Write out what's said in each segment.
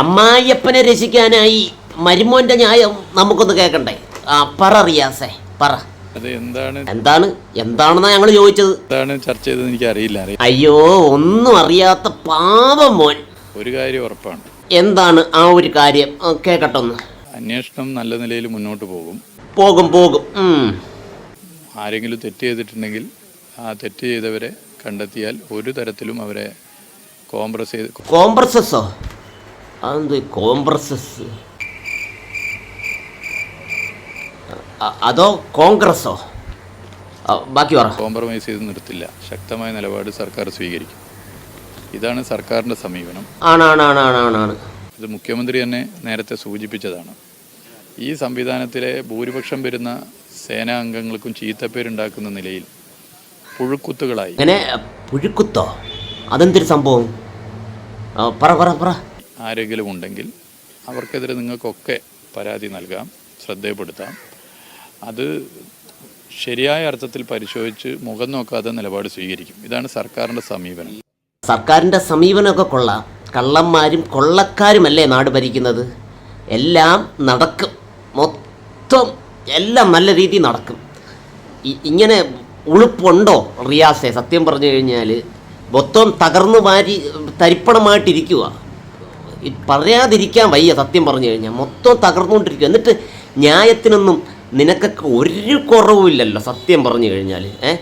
അമ്മായിയപ്പനെ രക്ഷിക്കാനായി മരുമോന്റെ ന്യായം നമുക്കൊന്ന് കേൾക്കണ്ടേ? ആ പറ റിയാസേ പറ. അത് എന്താണ്? എന്താണ്? എന്താണെന്നാ ഞങ്ങൾ ചോദിച്ചത്? എന്താണ് ചർച്ച ചെയ്തത് എനിക്ക് അറിയില്ല. അയ്യോ ഒന്നും അറിയാത്ത പാപം മോൻ. ഒരു കാര്യം ഉറപ്പാണ്. എന്താണ് ആ ഒരു കാര്യം? കേക്കട്ടെ ഒന്ന്. അന്വേഷണം നല്ല നിലയിൽ മുന്നോട്ട് പോകും. പോകും പോകും. ആരെങ്കിലും തെറ്റ് ചെയ്തിട്ടുണ്ടെങ്കിൽ ആ തെറ്റ് ചെയ്തവരെ കണ്ടെത്തിയാൽ ഒരു തരത്തിലും അവരെ കോംപ്രസ് ചെയ്ത് കോംപ്രസസ്സോ? അതെന്ത് കോംപ്രസസ് അതോ കോൺഗ്രസോ ബാക്കി പറ. കോംപ്രമൈസ് ചെയ്ത് നിർത്തില്ല. ശക്തമായ നിലപാട് സർക്കാർ സ്വീകരിക്കും. ഇതാണ് സർക്കാരിന്റെ സമീപനം. ആണാണാണാണാണ്. ഇത് മുഖ്യമന്ത്രി തന്നെ നേരത്തെ സൂചിപ്പിച്ചതാണ്. ഈ സംവിധാനത്തിലെ ഭൂരിപക്ഷം വരുന്ന സേനാ അംഗങ്ങൾക്കും ചീത്തപ്പേരുണ്ടാക്കുന്ന നിലയിൽ പുഴുക്കുത്തുകളായി. അങ്ങനെ പുഴുക്കുത്തോ? അതെന്തൊരു സംഭവം? പറ പറ പറ. ആരെങ്കിലും ഉണ്ടെങ്കിൽ അവർക്കെതിരെ നിങ്ങൾക്കൊക്കെ പരാതി നൽകാം ശ്രദ്ധയപ്പെടുത്താം. അത് ശരിയായ അർത്ഥത്തിൽ പരിശോധിച്ച് മുഖം നോക്കാതെ നിലപാട് സ്വീകരിക്കും. ഇതാണ് സർക്കാരിന്റെ സമീപനം. സർക്കാരിന്റെ സമീപനമൊക്കെ കൊള്ളാം. കള്ളന്മാരും കൊള്ളക്കാരുമല്ലേ നാട് ഭരിക്കുന്നത്? എല്ലാം നടക്കും. മൊത്തം എല്ലാം നല്ല രീതിയിൽ നടക്കും. ഇങ്ങനെ ഉളുപ്പുണ്ടോ റിയാസെ? സത്യം പറഞ്ഞു കഴിഞ്ഞാൽ മൊത്തം തകർന്നു മാരി തരിപ്പണമായിട്ടിരിക്കുക പറയാതിരിക്കാൻ വയ്യ സത്യം പറഞ്ഞു കഴിഞ്ഞാൽ മൊത്തം തകർന്നുകൊണ്ടിരിക്കുക എന്നിട്ട് ന്യായത്തിനൊന്നും നിനക്കൊക്കെ ഒരു കുറവുമില്ലല്ലോ സത്യം പറഞ്ഞു കഴിഞ്ഞാൽ ഏ?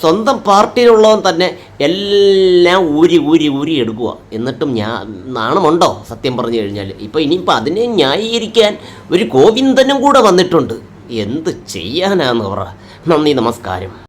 സ്വന്തം പാർട്ടിയിലുള്ളവൻ തന്നെ എല്ലാം ഊരി ഊരി ഊരി എടുക്കുക എന്നിട്ടും ഞാൻ നാണമുണ്ടോ സത്യം പറഞ്ഞു കഴിഞ്ഞാൽ ഇപ്പോൾ ഇനിയിപ്പോൾ അതിനെ ന്യായീകരിക്കാൻ ഒരു ഗോവിന്ദനും കൂടെ വന്നിട്ടുണ്ട്. എന്ത് ചെയ്യാനാന്ന് പറ. നന്ദി നമസ്കാരം.